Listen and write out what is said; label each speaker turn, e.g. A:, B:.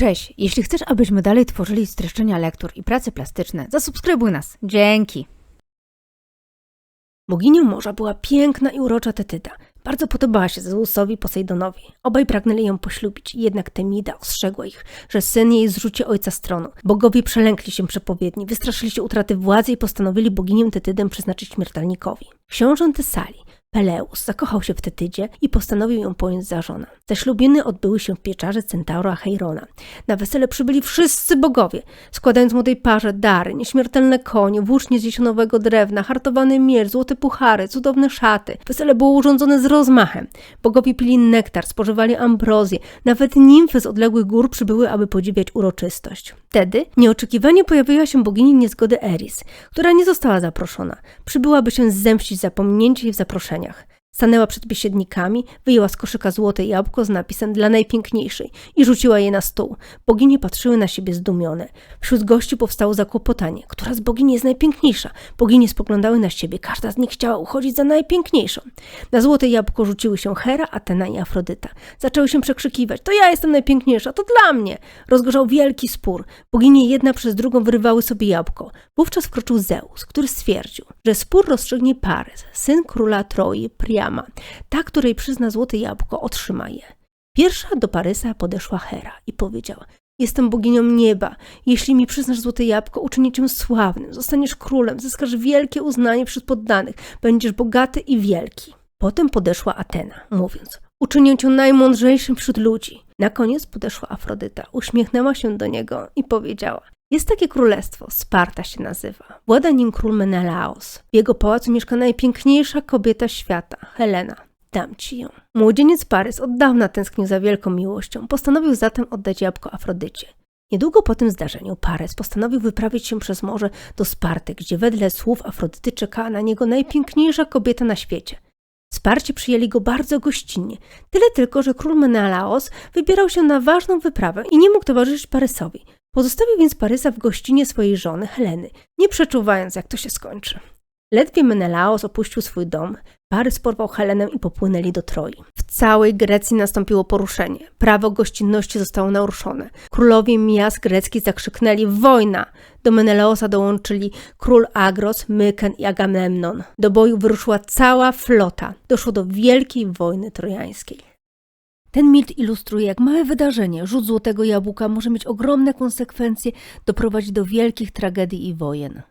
A: Cześć, jeśli chcesz, abyśmy dalej tworzyli streszczenia lektur i prace plastyczne, zasubskrybuj nas. Dzięki.
B: Boginią morza była piękna i urocza Tetyda. Bardzo podobała się Zeusowi Posejdonowi. Obaj pragnęli ją poślubić, jednak Temida ostrzegła ich, że syn jej zrzuci ojca z tronu. Bogowie przelękli się przepowiedni, wystraszyli się utraty władzy i postanowili boginię Tetydę przeznaczyć śmiertelnikowi. Książę Tesali, Peleus, zakochał się w Tetydzie i postanowił ją pojąć za żonę. Te ślubiny odbyły się w pieczarze Centaura Heirona. Na wesele przybyli wszyscy bogowie, składając młodej parze dary, nieśmiertelne konie, włócznie z jesionowego drewna, hartowany miecz, złote puchary, cudowne szaty. Wesele było urządzone z rozmachem. Bogowie pili nektar, spożywali ambrozję. Nawet nimfy z odległych gór przybyły, aby podziwiać uroczystość. Wtedy nieoczekiwanie pojawiła się bogini niezgody Eris, która nie została zaproszona. Przybyła, by się zemścić za pominięcie jej w zaproszeniach. Stanęła przed biesiednikami, wyjęła z koszyka złote jabłko z napisem dla najpiękniejszej i rzuciła je na stół. Boginie patrzyły na siebie zdumione. Wśród gości powstało zakłopotanie. Która z bogini jest najpiękniejsza? Boginie spoglądały na siebie. Każda z nich chciała uchodzić za najpiękniejszą. Na złote jabłko rzuciły się Hera, Atena i Afrodyta. Zaczęły się przekrzykiwać. To ja jestem najpiękniejsza, to dla mnie! Rozgorzał wielki spór. Boginie jedna przez drugą wyrywały sobie jabłko. Wówczas wkroczył Zeus, który stwierdził, że spór rozstrzygnie Parys, syn króla Troi, Ta, której przyzna złote jabłko, otrzyma je. Pierwsza do Parysa podeszła Hera i powiedziała: Jestem boginią nieba. Jeśli mi przyznasz złote jabłko, uczynię cię sławnym, zostaniesz królem, zyskasz wielkie uznanie wśród poddanych, będziesz bogaty i wielki. Potem podeszła Atena, mówiąc: Uczynię cię najmądrzejszym wśród ludzi. Na koniec podeszła Afrodyta, uśmiechnęła się do niego i powiedziała: jest takie królestwo, Sparta się nazywa. Włada nim król Menelaos. W jego pałacu mieszka najpiękniejsza kobieta świata, Helena. Dam ci ją. Młodzieniec Parys od dawna tęsknił za wielką miłością. Postanowił zatem oddać jabłko Afrodycie. Niedługo po tym zdarzeniu Parys postanowił wyprawić się przez morze do Sparty, gdzie wedle słów Afrodyty czekała na niego najpiękniejsza kobieta na świecie. Sparcie przyjęli go bardzo gościnnie. Tyle tylko, że król Menelaos wybierał się na ważną wyprawę i nie mógł towarzyszyć Parysowi. Pozostawił więc Parysa w gościnie swojej żony Heleny, nie przeczuwając, jak to się skończy. Ledwie Menelaos opuścił swój dom, Parys porwał Helenę i popłynęli do Troi. W całej Grecji nastąpiło poruszenie. Prawo gościnności zostało naruszone. Królowie miast greckich zakrzyknęli wojna. Do Menelaosa dołączyli król Agros, Myken i Agamemnon. Do boju wyruszyła cała flota. Doszło do wielkiej wojny trojańskiej. Ten mit ilustruje, jak małe wydarzenie, rzut złotego jabłka może mieć ogromne konsekwencje, doprowadzić do wielkich tragedii i wojen.